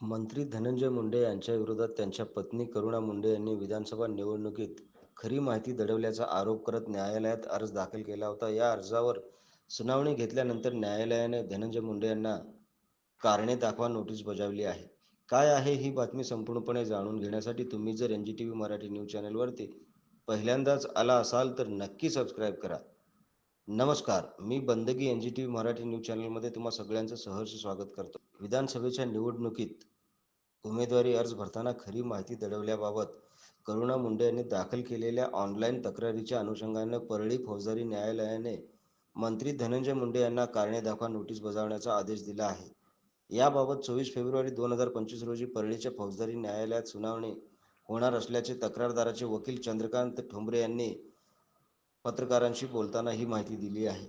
मंत्री धनंजय मुंडे यांच्या विरोधात त्यांच्या पत्नी करुणा मुंडे यांनी विधानसभा निवडणुकीत खरी माहिती दडवल्याचा आरोप करत न्यायालयात अर्ज दाखल केला होता. या अर्जावर सुनावणी घेतल्यानंतर न्यायालयाने धनंजय मुंडे यांना कारणे दाखवा नोटीस बजावली आहे. काय आहे ही बातमी संपूर्णपणे जाणून घेण्यासाठी तुम्ही जर N G T V Marathi news चॅनलवरती पहिल्यांदाच आला असाल तर नक्की सबस्क्राईब करा. नमस्कार मी Bandagi N G T V Marathi news चॅनलमध्ये तुम्हा सगळ्यांचं सहर्ष स्वागत करतो. विधानसभेच्या निवडणुकीत उमेदवारी अर्ज भरताना खरी माहिती दडवल्याबाबत करुणा मुंडे यांनी दाखल केलेल्या ऑनलाईन तक्रारीच्या अनुषंगाने परळी फौजदारी न्यायालयाने मंत्री धनंजय मुंडे यांना कारणे दाखवा नोटीस बजावण्याचा आदेश दिला आहे. याबाबत चोवीस फेब्रुवारी दोन हजार पंचवीस रोजी परळीच्या फौजदारी न्यायालयात सुनावणी होणार असल्याचे तक्रारदाराचे वकील चंद्रकांत ठोंबरे यांनी पत्रकारांशी बोलताना ही माहिती दिली आहे.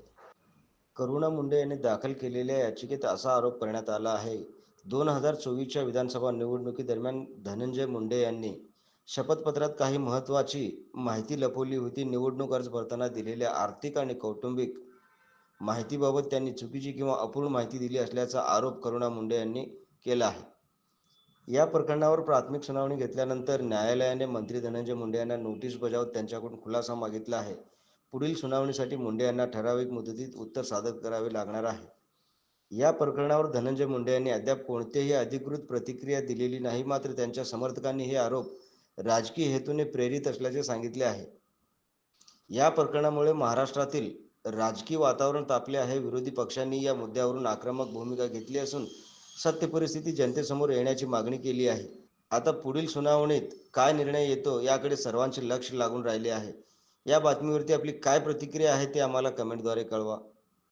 करुणा मुंडे यांनी दाखल केलेल्या याचिकेत असा आरोप करण्यात आला आहे. दोन हजार चोवीसच्या विधानसभा निवडणुकीदरम्यान धनंजय मुंडे यांनी शपथपत्रात काही महत्त्वाची माहिती लपवली होती. निवडणूक अर्ज भरताना दिलेल्या आर्थिक आणि कौटुंबिक माहितीबाबत त्यांनी चुकीची किंवा अपूर्ण माहिती दिली असल्याचा आरोप करुणा मुंडे यांनी केला आहे. या प्रकरणावर प्राथमिक सुनावणी घेतल्यानंतर न्यायालयाने मंत्री धनंजय मुंडे यांना नोटीस बजावत त्यांच्याकडून खुलासा मागितला आहे. पुढील सुनावणीसाठी मुंडे यांना ठराविक मुदतीत उत्तर सादर करावे लागणार आहे. या प्रकरणावर धनंजय मुंडे यांनी अद्याप कोणतेही अधिकृत प्रतिक्रिया दिलेली नाही मात्र त्यांच्या समर्थकांनी हे आरोप राजकीय हेतूने प्रेरित असल्याचे सांगितले आहे. या प्रकरणामुळे महाराष्ट्रातील राजकीय वातावरण तापले आहे. विरोधी पक्षांनी या मुद्द्यावरून आक्रमक भूमिका घेतली असून सत्य परिस्थिती जनतेसमोर येण्याची मागणी केली आहे. आता पुढील सुनावणीत काय निर्णय येतो याकडे सर्वांचे लक्ष लागून राहिले आहे. या बातमीवरती आपली काय प्रतिक्रिया आहे ते आम्हाला कमेंटद्वारे कळवा.